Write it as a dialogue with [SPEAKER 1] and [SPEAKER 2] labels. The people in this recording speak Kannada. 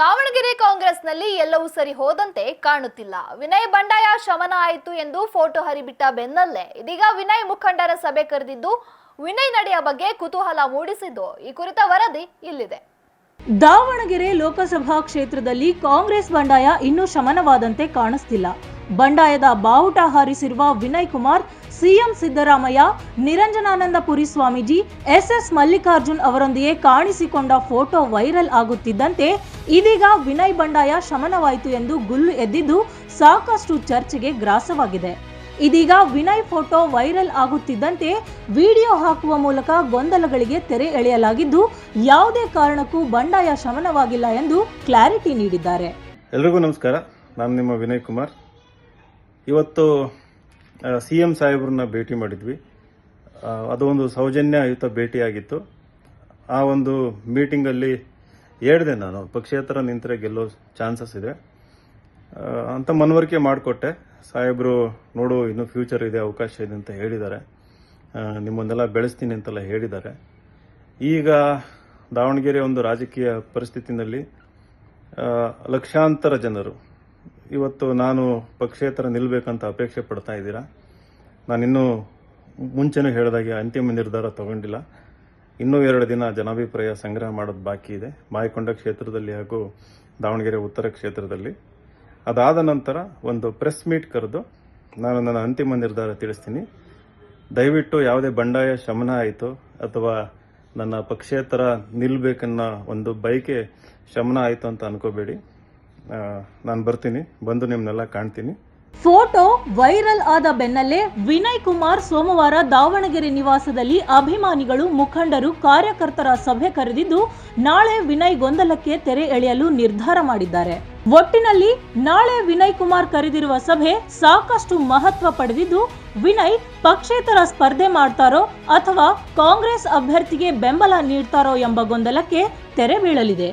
[SPEAKER 1] ದಾವಣಗೆರೆ ಕಾಂಗ್ರೆಸ್ನಲ್ಲಿ ಎಲ್ಲವೂ ಸರಿ ಹೋದಂತೆ ಕಾಣುತ್ತಿಲ್ಲ. ವಿನಯ್ ಬಂಡಾಯ ಶಮನ ಆಯಿತು ಎಂದು ಫೋಟೋ ಹರಿಬಿಟ್ಟ ಬೆನ್ನಲ್ಲೇ. ಇದೀಗ ವಿನಯ್ ಮುಖಂಡರ ಸಭೆ ಕರೆದಿದ್ದು, ವಿನಯ್ ನಡೆಯ ಬಗ್ಗೆ ಕುತೂಹಲ ಮೂಡಿಸಿದ್ದು, ಈ ಕುರಿತ ವರದಿ ಇಲ್ಲಿದೆ.
[SPEAKER 2] ದಾವಣಗೆರೆ ಲೋಕಸಭಾ ಕ್ಷೇತ್ರದಲ್ಲಿ ಕಾಂಗ್ರೆಸ್ ಬಂಡಾಯ ಇನ್ನೂ ಶಮನವಾದಂತೆ ಕಾಣಿಸ್ತಿಲ್ಲ. ಬಂಡಾಯದ ಬಾವುಟ ಹಾರಿಸಿರುವ Vinay Kumar, CM Siddaramaiah, Niranjananandapuri Swamiji, S S Mallikarjun ಅವರೊಂದಿಗೆ ಕಾಣಿಸಿಕೊಂಡ ಫೋಟೋ ವೈರಲ್ ಆಗುತ್ತಿದ್ದಂತೆ ಇದೀಗ ವಿನಯ್ ಬಂಡಾಯ ಶಮನವಾಯಿತು ಎಂದು ಗುಲ್ಲು ಎದ್ದಿದ್ದು ಸಾಕಷ್ಟು ಚರ್ಚೆಗೆ ಗ್ರಾಸವಾಗಿದೆ. ಇದೀಗ ವಿನಯ್ ಫೋಟೋ ವೈರಲ್ ಆಗುತ್ತಿದ್ದಂತೆ ವಿಡಿಯೋ ಹಾಕುವ ಮೂಲಕ ಗೊಂದಲಗಳಿಗೆ ತೆರೆ ಎಳೆಯಲಾಗಿದ್ದು ಯಾವುದೇ ಕಾರಣಕ್ಕೂ ಬಂಡಾಯ ಶಮನವಾಗಿಲ್ಲ ಎಂದು ಕ್ಲಾರಿಟಿ ನೀಡಿದ್ದಾರೆ.
[SPEAKER 3] ಎಲ್ರಿಗೂ ನಮಸ್ಕಾರ. ನಾನು ನಿಮ್ಮ ವಿನಯ್ ಕುಮಾರ್. ಇವತ್ತು ಸಿ ಎಂ ಸಾಹೇಬ್ರನ್ನ ಭೇಟಿ ಮಾಡಿದ್ವಿ. ಅದೊಂದು ಸೌಜನ್ಯಯುತ ಭೇಟಿಯಾಗಿತ್ತು. ಆ ಒಂದು ಮೀಟಿಂಗಲ್ಲಿ ಹೇಳಿದೆ ನಾನು ಪಕ್ಷೇತರ ನಿಂತರೆ ಗೆಲ್ಲೋ ಚಾನ್ಸಸ್ ಇದೆ. ಅಂತ ಮನವರಿಕೆ ಮಾಡಿಕೊಟ್ಟೆ. ಸಾಹೇಬರು ನೋಡು, ಇನ್ನೂ ಫ್ಯೂಚರ್ ಇದೆ, ಅವಕಾಶ ಇದೆ ಅಂತ ಹೇಳಿದ್ದಾರೆ. ನಿಮ್ಮನ್ನೆಲ್ಲ ಬೆಳೆಸ್ತೀನಿ ಅಂತೆಲ್ಲ ಹೇಳಿದ್ದಾರೆ. ಈಗ ದಾವಣಗೆರೆ ಒಂದು ರಾಜಕೀಯ ಪರಿಸ್ಥಿತಿನಲ್ಲಿ ಲಕ್ಷಾಂತರ ಜನರು ಇವತ್ತು ನಾನು ಪಕ್ಷೇತರ ನಿಲ್ಲಬೇಕಂತ ಅಪೇಕ್ಷೆ ಪಡ್ತಾ ಇದ್ದೀರಾ? ನಾನಿನ್ನೂ ಮುಂಚೆನೂ ಹೇಳಿದಾಗೆ ಅಂತಿಮ ನಿರ್ಧಾರ ತಗೊಂಡಿಲ್ಲ. ಇನ್ನೂ ಎರಡು ದಿನ ಜನಾಭಿಪ್ರಾಯ ಸಂಗ್ರಹ ಮಾಡೋದು ಬಾಕಿ ಇದೆ. ಮಾಯಕೊಂಡ ಕ್ಷೇತ್ರದಲ್ಲಿ ಹಾಗೂ ದಾವಣಗೆರೆ ಉತ್ತರ ಕ್ಷೇತ್ರದಲ್ಲಿ. ಅದಾದ ನಂತರ ಒಂದು ಪ್ರೆಸ್ ಮೀಟ್ ಕರೆದು ನಾನು ನನ್ನ ಅಂತಿಮ ನಿರ್ಧಾರ ತಿಳಿಸ್ತೀನಿ. ದಯವಿಟ್ಟು ಯಾವುದೇ ಬಂಡಾಯ ಶಮನ ಆಯಿತು ಅಥವಾ ನನ್ನ ಪಕ್ಷೇತರ ನಿಲ್ಲಬೇಕನ್ನೋ ಒಂದು ಬಯಕೆ ಶಮನ ಆಯಿತು ಅಂತ ಅನ್ಕೋಬೇಡಿ. ನಾನು ಬರ್ತೀನಿ. ಬಂದು ನಿಮ್ಮನ್ನೆಲ್ಲ ಕಾಣ್ತೀನಿ.
[SPEAKER 2] ಫೋಟೋ ವೈರಲ್ ಆದ ಬೆನ್ನಲ್ಲೇ ವಿನಯ್ ಕುಮಾರ್ ಸೋಮವಾರ ದಾವಣಗೆರೆ ನಿವಾಸದಲ್ಲಿ ಅಭಿಮಾನಿಗಳು, ಮುಖಂಡರು, ಕಾರ್ಯಕರ್ತರ ಸಭೆ ಕರೆದಿದ್ದು, ನಾಳೆ ವಿನಯ್ ಗೊಂದಲಕ್ಕೆ ತೆರೆ ಎಳೆಯಲು ನಿರ್ಧಾರ ಮಾಡಿದ್ದಾರೆ. ಒಟ್ಟಿನಲ್ಲಿ ನಾಳೆ ವಿನಯ್ ಕುಮಾರ್ ಕರೆದಿರುವ ಸಭೆ ಸಾಕಷ್ಟು ಮಹತ್ವ ಪಡೆದಿದ್ದು, ವಿನಯ್ ಪಕ್ಷೇತರ ಸ್ಪರ್ಧೆ ಮಾಡ್ತಾರೋ ಅಥವಾ ಕಾಂಗ್ರೆಸ್ ಅಭ್ಯರ್ಥಿಗೆ ಬೆಂಬಲ ನೀಡ್ತಾರೋ ಎಂಬ ಗೊಂದಲಕ್ಕೆ ತೆರೆ ಬೀಳಲಿದೆ.